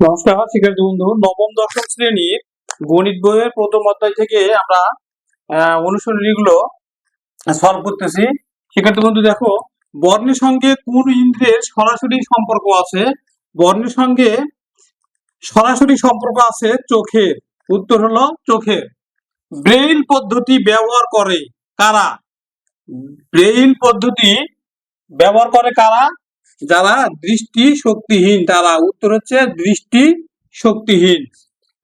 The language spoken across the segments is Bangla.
নমস্কার, শিক্ষার্থী বন্ধু। নবম, দশম শ্রেণির গণিত বইয়ের প্রথম অধ্যায় থেকে আমরা অনুশীলনীগুলো সলভ করতেছি। শিক্ষার্থী বন্ধু, দেখো, বর্ণের সঙ্গে কোন ইন্দ্রিয়ের সরাসরি সম্পর্ক আছে? বর্ণের সঙ্গে সরাসরি সম্পর্ক আছে চোখের। উত্তর হলো চোখের। ব্রেইল পদ্ধতি ব্যবহার করে কারা? ব্রেইল পদ্ধতি ব্যবহার করে কারা? যারা দৃষ্টি শক্তিহীন তারা উত্তর হচ্ছে দৃষ্টি শক্তিহীন।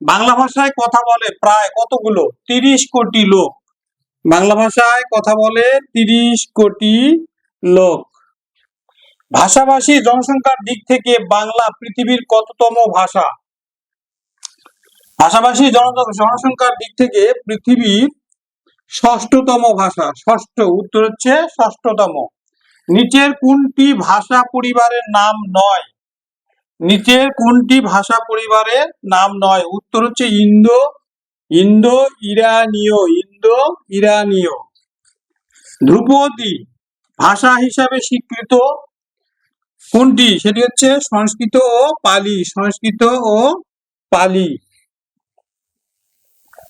বাংলা ভাষায় কথা বলে প্রায় কতগুলো? তিরিশ কোটি লোক। বাংলা ভাষায় কথা বলে তিরিশ কোটি লোক। ভাষাভাষী জনসংখ্যার দিক থেকে বাংলা পৃথিবীর কততম ভাষা? ভাষাভাষী জন- জনসংখ্যার দিক থেকে পৃথিবীর ষষ্ঠতম ভাষা। ষষ্ঠ, উত্তর হচ্ছে ষষ্ঠতম। নিচের কোনটি ভাষা পরিবারের নাম নয়? নিচের কোনটি ভাষা পরিবারের নাম নয়? উত্তর হচ্ছে ইন্দো ইন্দো ইরানীয় ইন্দো ইরানীয়। ধ্রুপদী ভাষা হিসাবে স্বীকৃত কোনটি? সেটি হচ্ছে সংস্কৃত ও পালি, সংস্কৃত ও পালি।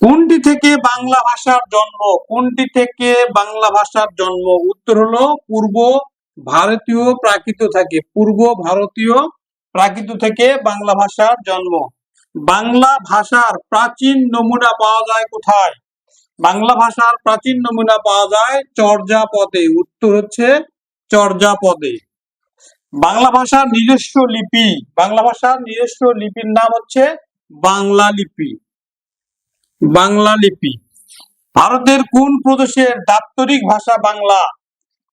কোনটি থেকে বাংলা ভাষার জন্ম? কোনটি থেকে বাংলা ভাষার জন্ম? উত্তর হলো পূর্ব ভারতীয় প্রাকৃত থেকে, পূর্ব ভারতীয় প্রাকৃত থেকে বাংলা ভাষার জন্ম। বাংলা ভাষার প্রাচীন নমুনা পাওয়া যায় কোথায়? বাংলা ভাষার প্রাচীন নমুনা পাওয়া যায় চর্যাপদে, উত্তর হচ্ছে চর্যাপদে। বাংলা ভাষার নিজস্ব লিপি, বাংলা ভাষার নিজস্ব লিপির নাম হচ্ছে বাংলা লিপি। বাংলা লিপি। ভারতের কোন প্রদেশের দাপ্তরিক ভাষা বাংলা?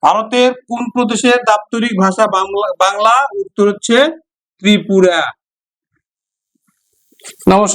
ভারতের কোন প্রদেশের দাপ্তরিক ভাষা বাংলা বাংলা উত্তর হচ্ছে ত্রিপুরা। নমস্কার।